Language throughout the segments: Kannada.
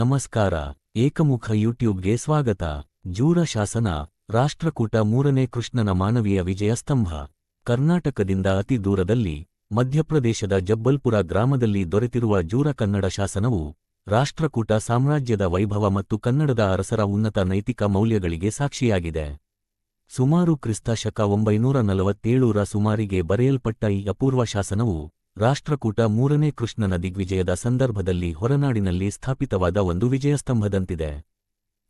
ನಮಸ್ಕಾರ, ಏಕಮುಖ ಯೂಟ್ಯೂಬ್ಗೆ ಸ್ವಾಗತ. ಜೂರ ಶಾಸನ, ರಾಷ್ಟ್ರಕೂಟ ಮೂರನೇ ಕೃಷ್ಣನ ಮಾನವೀಯ ವಿಜಯಸ್ತಂಭ ಕರ್ನಾಟಕದಿಂದ ಅತಿ ದೂರದಲ್ಲಿ, ಮಧ್ಯಪ್ರದೇಶದ ಜಬ್ಬಲ್ಪುರ ಗ್ರಾಮದಲ್ಲಿ ದೊರೆತಿರುವ ಜೂರ ಕನ್ನಡ ಶಾಸನವು, ರಾಷ್ಟ್ರಕೂಟ ಸಾಮ್ರಾಜ್ಯದ ವೈಭವ ಮತ್ತು ಕನ್ನಡದ ಅರಸರ ಉನ್ನತ ನೈತಿಕ ಮೌಲ್ಯಗಳಿಗೆ ಸಾಕ್ಷಿಯಾಗಿದೆ. ಸುಮಾರು ಕ್ರಿಸ್ತ ಶಕ ಒಂಬೈನೂರ ನಲವತ್ತೇಳರ ಸುಮಾರಿಗೆ ಬರೆಯಲ್ಪಟ್ಟ ಈ ಅಪೂರ್ವ ಶಾಸನವು ರಾಷ್ಟ್ರಕೂಟ ಮೂರನೇ ಕೃಷ್ಣನ ದಿಗ್ವಿಜಯದ ಸಂದರ್ಭದಲ್ಲಿ ಹೊರನಾಡಿನಲ್ಲಿ ಸ್ಥಾಪಿತವಾದ ಒಂದು ವಿಜಯಸ್ತಂಭದಂತಿದೆ.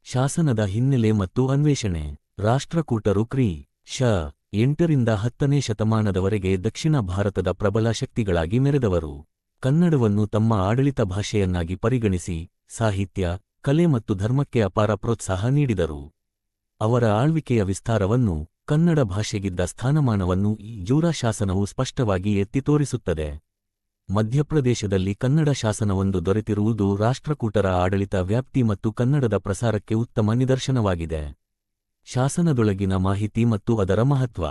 ಶಾಸನದ ಹಿನ್ನೆಲೆ ಮತ್ತು ಅನ್ವೇಷಣೆ. ರಾಷ್ಟ್ರಕೂಟರು ಕ್ರಿ. ಶ. ಎಂಟರಿಂದ ಹತ್ತನೇ ಶತಮಾನದವರೆಗೆ ದಕ್ಷಿಣ ಭಾರತದ ಪ್ರಬಲ ಶಕ್ತಿಗಳಾಗಿ ಮೆರೆದವರು. ಕನ್ನಡವನ್ನು ತಮ್ಮ ಆಡಳಿತ ಭಾಷೆಯನ್ನಾಗಿ ಪರಿಗಣಿಸಿ, ಸಾಹಿತ್ಯ, ಕಲೆ ಮತ್ತು ಧರ್ಮಕ್ಕೆ ಅಪಾರ ಪ್ರೋತ್ಸಾಹ ನೀಡಿದರು. ಅವರ ಆಳ್ವಿಕೆಯ ವಿಸ್ತಾರವನ್ನು ಕನ್ನಡ ಭಾಷೆಗಿದ್ದ ಸ್ಥಾನಮಾನವನ್ನು ಈ ಜೂರ ಶಾಸನವು ಸ್ಪಷ್ಟವಾಗಿ ಎತ್ತಿ ತೋರಿಸುತ್ತದೆ. ಮಧ್ಯಪ್ರದೇಶದಲ್ಲಿ ಕನ್ನಡ ಶಾಸನವೊಂದು ದೊರೆತಿರುವುದು ರಾಷ್ಟ್ರಕೂಟರ ಆಡಳಿತ ವ್ಯಾಪ್ತಿ ಮತ್ತು ಕನ್ನಡದ ಪ್ರಸಾರಕ್ಕೆ ಉತ್ತಮ ನಿದರ್ಶನವಾಗಿದೆ. ಶಾಸನದೊಳಗಿನ ಮಾಹಿತಿ ಮತ್ತು ಅದರ ಮಹತ್ವ.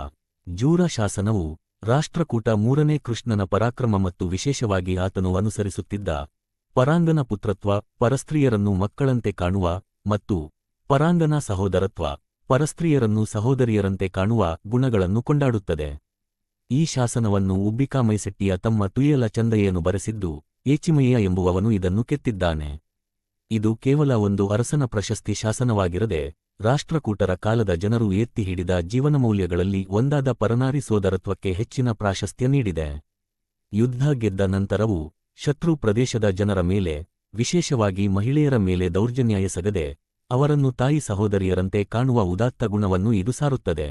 ಜೂರ ಶಾಸನವು ರಾಷ್ಟ್ರಕೂಟ ಮೂರನೇ ಕೃಷ್ಣನ ಪರಾಕ್ರಮ ಮತ್ತು ವಿಶೇಷವಾಗಿ ಆತನು ಅನುಸರಿಸುತ್ತಿದ್ದ ಪರಾಂಗನ ಪುತ್ರತ್ವ, ಪರಸ್ತ್ರೀಯರನ್ನು ಮಕ್ಕಳಂತೆ ಕಾಣುವ ಮತ್ತು ಪರಾಂಗನ ಸಹೋದರತ್ವ. ಪರಸ್ತ್ರೀಯರನ್ನು ಸಹೋದರಿಯರಂತೆ ಕಾಣುವ ಗುಣಗಳನ್ನು ಕೊಂಡಾಡುತ್ತದೆ. ಈ ಶಾಸನವನ್ನು ಉಬ್ಬಿಕಾ ಮೈಸೆಟ್ಟಿಯ ತಮ್ಮ ತುಯಲ ಚಂದಯ್ಯನು ಬರೆಸಿದ್ದು, ಏಚಿಮಯ್ಯ ಎಂಬುವವನು ಇದನ್ನು ಕೆತ್ತಿದ್ದಾನೆ. ಇದು ಕೇವಲ ಒಂದು ಅರಸನ ಪ್ರಶಸ್ತಿ ಶಾಸನವಾಗಿರದೆ, ರಾಷ್ಟ್ರಕೂಟರ ಕಾಲದ ಜನರು ಎತ್ತಿ ಹಿಡಿದ ಜೀವನಮೌಲ್ಯಗಳಲ್ಲಿ ಒಂದಾದ ಪರನಾರಿ ಸೋದರತ್ವಕ್ಕೆ ಹೆಚ್ಚಿನ ಪ್ರಾಶಸ್ತ್ಯ ನೀಡಿದೆ. ಯುದ್ಧ ಗೆದ್ದ ನಂತರವೂ ಶತ್ರು ಪ್ರದೇಶದ ಜನರ ಮೇಲೆ, ವಿಶೇಷವಾಗಿ ಮಹಿಳೆಯರ ಮೇಲೆ ದೌರ್ಜನ್ಯ ಎಸಗದೆ ಅವರನ್ನು ತಾಯಿ ಸಹೋದರಿಯರಂತೆ ಕಾಣುವ ಉದಾತ್ತ ಗುಣವನ್ನು ಇದು ಸಾರುತ್ತದೆ.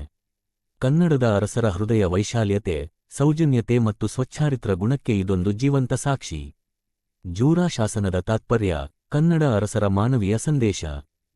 ಕನ್ನಡದ ಅರಸರ ಹೃದಯ ವೈಶಾಲ್ಯತೆ, ಸೌಜನ್ಯತೆ ಮತ್ತು ಸ್ವಚ್ಛಾರಿತ್ರ ಗುಣಕ್ಕೆ ಇದೊಂದು ಜೀವಂತ ಸಾಕ್ಷಿ. ಜೂರಾ ಶಾಸನದ ತಾತ್ಪರ್ಯ, ಕನ್ನಡ ಅರಸರ ಮಾನವೀಯ ಸಂದೇಶ.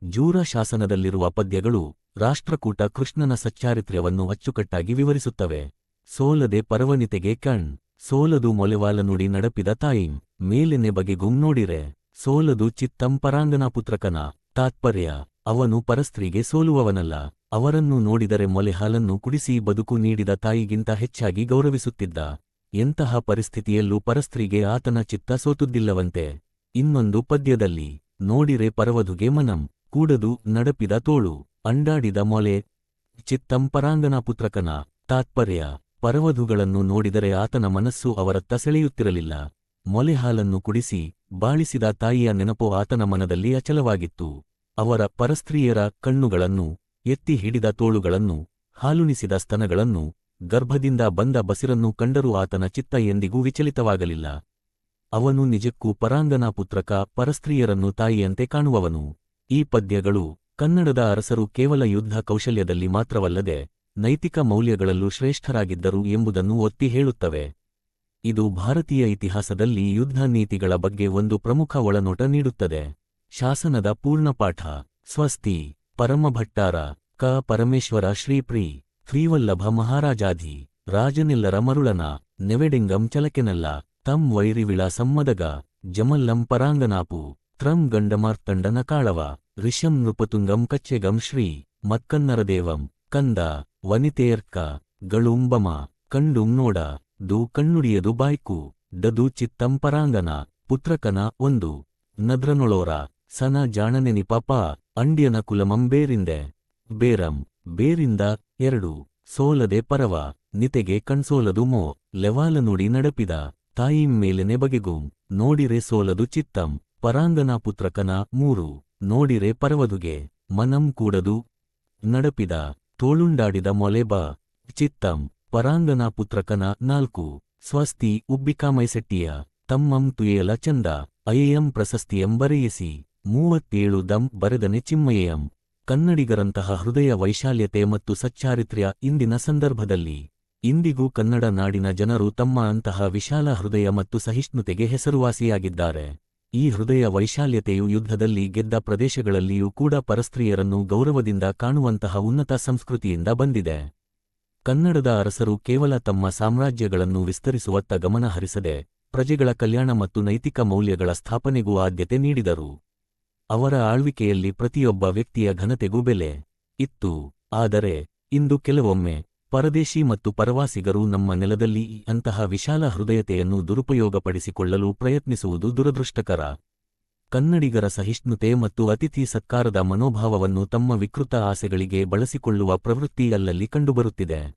ಜೂರ ಶಾಸನದಲ್ಲಿರುವ ಪದ್ಯಗಳು, ರಾಷ್ಟ್ರಕೂಟ ಕೃಷ್ಣನ ಸಚ್ಚಾರಿತ್ರ್ಯವನ್ನು ಅಚ್ಚುಕಟ್ಟಾಗಿ ವಿವರಿಸುತ್ತವೆ. ಸೋಲದೆ ಪರವನಿತೆಗೆ ಕಣ್, ಸೋಲದು ಮೊಲೆವಾಲ ನುಡಿ ನಡಪಿದ ತಾಯಿಂ, ಮೇಲೆನೆ ಬಗೆಗುಂ ನೋಡಿರೆ, ಸೋಲದು ಚಿತ್ತಂ ಪರಾಂಗನ ಪುತ್ರಕನ ತಾತ್ಪರ್ಯ, ಅವನು ಪರಸ್ತ್ರೀಗೆ ಸೋಲುವವನಲ್ಲ, ಅವರನ್ನು ನೋಡಿದರೆ ಮೊಲೆ ಹಾಲನ್ನು ಕುಡಿಸಿ ಬದುಕು ನೀಡಿದ ತಾಯಿಗಿಂತ ಹೆಚ್ಚಾಗಿ ಗೌರವಿಸುತ್ತಿದ್ದ, ಎಂತಹ ಪರಿಸ್ಥಿತಿಯಲ್ಲೂ ಪರಸ್ತ್ರೀಗೆ ಆತನ ಚಿತ್ತ ಸೋತುದ್ದಿಲ್ಲವಂತೆ. ಇನ್ನೊಂದು ಪದ್ಯದಲ್ಲಿ, ನೋಡಿರೆ ಪರವಧುಗೆ ಮನಂ, ಕೂಡದು ನಡಪಿದ ತೋಳು, ಅಂಡಾಡಿದ ಮೊಲೆ, ಚಿತ್ತಂ ಪರಾಂಗನ ಪುತ್ರಕನ, ತಾತ್ಪರ್ಯ, ಪರವಧುಗಳನ್ನು ನೋಡಿದರೆ ಆತನ ಮನಸ್ಸು ಅವರತ್ತ ಸೆಳೆಯುತ್ತಿರಲಿಲ್ಲ. ಮೊಲೆ ಹಾಲನ್ನು ಕುಡಿಸಿ ಬಾಳಿಸಿದ ತಾಯಿಯ ನೆನಪು ಆತನ ಮನದಲ್ಲಿ ಅಚಲವಾಗಿತ್ತು. ಅವರ ಪರಸ್ತ್ರೀಯರ ಕಣ್ಣುಗಳನ್ನು, ಎತ್ತಿ ಹಿಡಿದ ತೋಳುಗಳನ್ನು, ಹಾಲುಣಿಸಿದ ಸ್ತನಗಳನ್ನು, ಗರ್ಭದಿಂದ ಬಂದ ಬಸಿರನ್ನು ಕಂಡರೂ ಆತನ ಚಿತ್ತ ಎಂದಿಗೂ ವಿಚಲಿತವಾಗಲಿಲ್ಲ. ಅವನು ನಿಜಕ್ಕೂ ಪರಾಂಗನ ಪುತ್ರಕ ಪರಸ್ತ್ರೀಯರನ್ನು ತಾಯಿಯಂತೆ ಕಾಣುವವನು. ಈ ಪದ್ಯಗಳು ಕನ್ನಡದ ಅರಸರು ಕೇವಲ ಯುದ್ಧ ಕೌಶಲ್ಯದಲ್ಲಿ ಮಾತ್ರವಲ್ಲದೆ ನೈತಿಕ ಮೌಲ್ಯಗಳಲ್ಲೂ ಶ್ರೇಷ್ಠರಾಗಿದ್ದರು ಎಂಬುದನ್ನು ಒತ್ತಿ ಹೇಳುತ್ತವೆ. ಇದು ಭಾರತೀಯ ಇತಿಹಾಸದಲ್ಲಿ ಯುದ್ಧ ನೀತಿಗಳ ಬಗ್ಗೆ ಒಂದು ಪ್ರಮುಖ ಒಳನೋಟ ನೀಡುತ್ತದೆ. ಶಾಸನದ ಪೂರ್ಣಪಾಠ ಸ್ವಸ್ತಿ, ಪರಮಭಟ್ಟಾರ, ಕ. ಪರಮೇಶ್ವರ ಶ್ರೀಪ್ರೀ ಶ್ರೀವಲ್ಲಭ ಮಹಾರಾಜಾಧಿ, ರಾಜನಿಲ್ಲರ ಮರುಳನ, ನೆವೆಡೆಂಗಂ ಚಲಕೆನಲ್ಲ, ತಂ ವೈರಿವಿಳ ಸಮ್ಮದಗ ಜಮಲ್ಲಂ ಪರಾಂಗನಾಪು, ತ್ರಂ ಗಂಡಮಾರ್ತಂಡನ ಕಾಳವ, ರಿಷಂ ನೃಪತುಂಗಂ ಕಚ್ಚೆಗಂ ಶ್ರೀ, ಮತ್ಕನ್ನರದೇವಂ, ಕಂದ ವನಿತೇರ್ಕ ಗಳುಂಬಮ ಕಂಡುಂ ನೋಡ ದು ಕಣ್ಣುಡಿಯದು ಬಾಯ್ಕು, ಡದು ಚಿತ್ತಂ ಪರಾಂಗನ ಪುತ್ರಕನ ಒಂದು, ನದ್ರನೊಳೋರ, ಸನ ಜಾಣನೆನಿ ಪ ಅಂಡ್ಯನ ಕುಲಮಂ ಬೇರಿಂದೆ ಬೇರಂ, ಬೇರಿಂದ ಎರಡು, ಸೋಲದೆ ಪರವ, ನಿತೆಗೆ ಕಣ್ಸೋಲದು ಮೋ, ಲೆವಾಲ ನುಡಿ ನಡಪಿದ, ತಾಯಿಂ ಮೇಲೆನೆ ಬಗೆಗುಂ ನೋಡಿರೆ ಸೋಲದು ಚಿತ್ತಂ, ಪರಾಂಗನ ಪುತ್ರಕನ ಮೂರು, ನೋಡಿರೆ ಪರವದುಗೆ, ಮನಂ ಕೂಡದು, ನಡಪಿದ, ತೋಳುಂಡಾಡಿದ ಮೊಲೆ ಬ, ಚಿತ್ತಂ ಪರಾಂಗನ ಪುತ್ರಕನ ನಾಲ್ಕು, ಸ್ವಸ್ತಿ ಉಬ್ಬಿಕಾಮೈಸೆಟ್ಟಿಯ ತಮ್ಮಂ ತುಯೇಲ ಚಂದ, ಅಯೇಯಂ ಪ್ರಶಸ್ತಿಯಂ ಬರೆಯಿಸಿ, ಮೂವತ್ತೇಳು ದಂ ಬರೆದನೆ ಚಿಮ್ಮಯಂ ಕನ್ನಡಿಗರಂತಹ ಹೃದಯ ವೈಶಾಲ್ಯತೆ ಮತ್ತು ಸಚ್ಚಾರಿತ್ರ್ಯ ಇಂದಿನ ಸಂದರ್ಭದಲ್ಲಿ. ಇಂದಿಗೂ ಕನ್ನಡ ನಾಡಿನ ಜನರು ತಮ್ಮ ಅಂತಹ ವಿಶಾಲ ಹೃದಯ ಮತ್ತು ಸಹಿಷ್ಣುತೆಗೆ ಹೆಸರುವಾಸಿಯಾಗಿದ್ದಾರೆ. ಈ ಹೃದಯ ವೈಶಾಲ್ಯತೆಯು ಯುದ್ಧದಲ್ಲಿ ಗೆದ್ದ ಪ್ರದೇಶಗಳಲ್ಲಿಯೂ ಕೂಡ ಪರಸ್ತ್ರೀಯರನ್ನು ಗೌರವದಿಂದ ಕಾಣುವಂತಹ ಉನ್ನತ ಸಂಸ್ಕೃತಿಯಿಂದ ಬಂದಿದೆ. ಕನ್ನಡದ ಅರಸರು ಕೇವಲ ತಮ್ಮ ಸಾಮ್ರಾಜ್ಯಗಳನ್ನು ವಿಸ್ತರಿಸುವತ್ತ ಗಮನ ಹರಿಸದೆ ಪ್ರಜೆಗಳ ಕಲ್ಯಾಣ ಮತ್ತು ನೈತಿಕ ಮೌಲ್ಯಗಳ ಸ್ಥಾಪನೆಗೂ ಆದ್ಯತೆ ನೀಡಿದರು. ಅವರ ಆಳ್ವಿಕೆಯಲ್ಲಿ ಪ್ರತಿಯೊಬ್ಬ ವ್ಯಕ್ತಿಯ ಘನತೆಗೂ ಬೆಲೆ ಇತ್ತು. ಆದರೆ, ಇಂದು ಕೆಲವೊಮ್ಮೆ ಪರದೇಶಿ ಮತ್ತು ಪರವಾಸಿಗರು ನಮ್ಮ ನೆಲದಲ್ಲಿ ಅಂತಹ ವಿಶಾಲ ಹೃದಯತೆಯನ್ನು ದುರುಪಯೋಗಪಡಿಸಿಕೊಳ್ಳಲು ಪ್ರಯತ್ನಿಸುವುದು ದುರದೃಷ್ಟಕರ. ಕನ್ನಡಿಗರ ಸಹಿಷ್ಣುತೆ ಮತ್ತು ಅತಿಥಿ ಸತ್ಕಾರದ ಮನೋಭಾವವನ್ನು ತಮ್ಮ ವಿಕೃತ ಆಸೆಗಳಿಗೆ ಬಳಸಿಕೊಳ್ಳುವ ಪ್ರವೃತ್ತಿ ಅಲ್ಲಲ್ಲಿ ಕಂಡುಬರುತ್ತಿದೆ.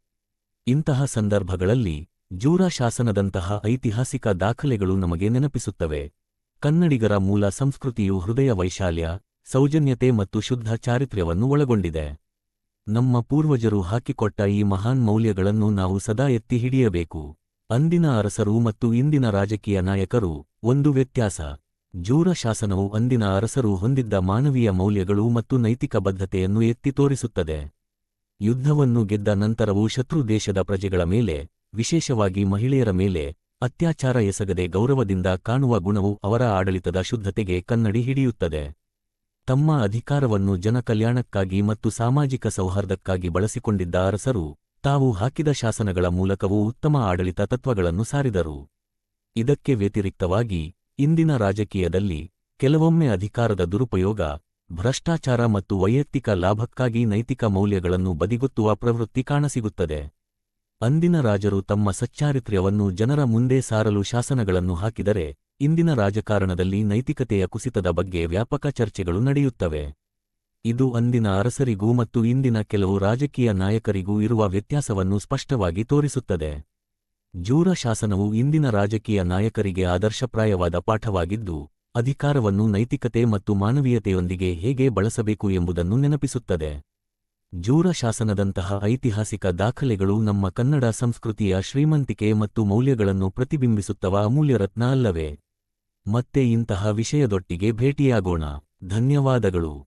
ಇಂತಹ ಸಂದರ್ಭಗಳಲ್ಲಿ ಜೂರ ಶಾಸನದಂತಹ ಐತಿಹಾಸಿಕ ದಾಖಲೆಗಳು ನಮಗೆ ನೆನಪಿಸುತ್ತವೆ. ಕನ್ನಡಿಗರ ಮೂಲ ಸಂಸ್ಕೃತಿಯು ಹೃದಯ ವೈಶಾಲ್ಯ, ಸೌಜನ್ಯತೆ ಮತ್ತು ಶುದ್ಧ ಚಾರಿತ್ರ್ಯವನ್ನು ಒಳಗೊಂಡಿದೆ. ನಮ್ಮ ಪೂರ್ವಜರು ಹಾಕಿಕೊಟ್ಟ ಈ ಮಹಾನ್ ಮೌಲ್ಯಗಳನ್ನು ನಾವು ಸದಾ ಎತ್ತಿ ಹಿಡಿಯಬೇಕು. ಅಂದಿನ ಅರಸರು ಮತ್ತು ಇಂದಿನ ರಾಜಕೀಯ ನಾಯಕರು ಒಂದು ವ್ಯತ್ಯಾಸ. ಜೂರ ಶಾಸನವು ಅಂದಿನ ಅರಸರು ಹೊಂದಿದ್ದ ಮಾನವೀಯ ಮೌಲ್ಯಗಳು ಮತ್ತು ನೈತಿಕ ಬದ್ಧತೆಯನ್ನು ಎತ್ತಿ ತೋರಿಸುತ್ತದೆ. ಯುದ್ಧವನ್ನು ಗೆದ್ದ ನಂತರವೂ ಶತ್ರು ದೇಶದ ಪ್ರಜೆಗಳ ಮೇಲೆ, ವಿಶೇಷವಾಗಿ ಮಹಿಳೆಯರ ಮೇಲೆ, ಅತ್ಯಾಚಾರ ಎಸಗದೆ ಗೌರವದಿಂದ ಕಾಣುವ ಗುಣವು ಅವರ ಆಡಳಿತದ ಶುದ್ಧತೆಗೆ ಕನ್ನಡಿ ಹಿಡಿಯುತ್ತದೆ. ತಮ್ಮ ಅಧಿಕಾರವನ್ನು ಜನಕಲ್ಯಾಣಕ್ಕಾಗಿ ಮತ್ತು ಸಾಮಾಜಿಕ ಸೌಹಾರ್ದಕ್ಕಾಗಿ ಬಳಸಿಕೊಂಡಿದ್ದ ಅರಸರು, ತಾವು ಹಾಕಿದ ಶಾಸನಗಳ ಮೂಲಕವೂ ಉತ್ತಮ ಆಡಳಿತ ತತ್ವಗಳನ್ನು ಸಾರಿದರು. ಇದಕ್ಕೆ ವ್ಯತಿರಿಕ್ತವಾಗಿ ಇಂದಿನ ರಾಜಕೀಯದಲ್ಲಿ ಕೆಲವೊಮ್ಮೆ ಅಧಿಕಾರದ ದುರುಪಯೋಗ, ಭ್ರಷ್ಟಾಚಾರ ಮತ್ತು ವೈಯಕ್ತಿಕ ಲಾಭಕ್ಕಾಗಿ ನೈತಿಕ ಮೌಲ್ಯಗಳನ್ನು ಬದಿಗೊತ್ತುವ ಪ್ರವೃತ್ತಿ ಕಾಣಸಿಗುತ್ತದೆ. ಅಂದಿನ ರಾಜರು ತಮ್ಮ ಸಚ್ಚಾರಿತ್ರ್ಯವನ್ನು ಜನರ ಮುಂದೆ ಸಾರಲು ಶಾಸನಗಳನ್ನು ಹಾಕಿದರೆ, ಇಂದಿನ ರಾಜಕಾರಣದಲ್ಲಿ ನೈತಿಕತೆಯ ಕುಸಿತದ ಬಗ್ಗೆ ವ್ಯಾಪಕ ಚರ್ಚೆಗಳು ನಡೆಯುತ್ತವೆ. ಇದು ಅಂದಿನ ಅರಸರಿಗೂ ಮತ್ತು ಇಂದಿನ ಕೆಲವು ರಾಜಕೀಯ ನಾಯಕರಿಗೂ ಇರುವ ವ್ಯತ್ಯಾಸವನ್ನು ಸ್ಪಷ್ಟವಾಗಿ ತೋರಿಸುತ್ತದೆ. ಜೂರ ಶಾಸನವು ಇಂದಿನ ರಾಜಕೀಯ ನಾಯಕರಿಗೆ ಆದರ್ಶಪ್ರಾಯವಾದ ಪಾಠವಾಗಿದ್ದು, ಅಧಿಕಾರವನ್ನು ನೈತಿಕತೆ ಮತ್ತು ಮಾನವೀಯತೆಯೊಂದಿಗೆ ಹೇಗೆ ಬಳಸಬೇಕು ಎಂಬುದನ್ನು ನೆನಪಿಸುತ್ತದೆ. ಜೂರ ಶಾಸನದಂತಹ ಐತಿಹಾಸಿಕ ದಾಖಲೆಗಳು ನಮ್ಮ ಕನ್ನಡ ಸಂಸ್ಕೃತಿಯ ಶ್ರೀಮಂತಿಕೆ ಮತ್ತು ಮೌಲ್ಯಗಳನ್ನು ಪ್ರತಿಬಿಂಬಿಸುತ್ತವ ಅಮೂಲ್ಯ ರತ್ನ ಅಲ್ಲವೇ? ಮತ್ತೆ ಇಂತಹ ವಿಷಯದೊಟ್ಟಿಗೆ ಭೇಟಿಯಾಗೋಣ. ಧನ್ಯವಾದಗಳು.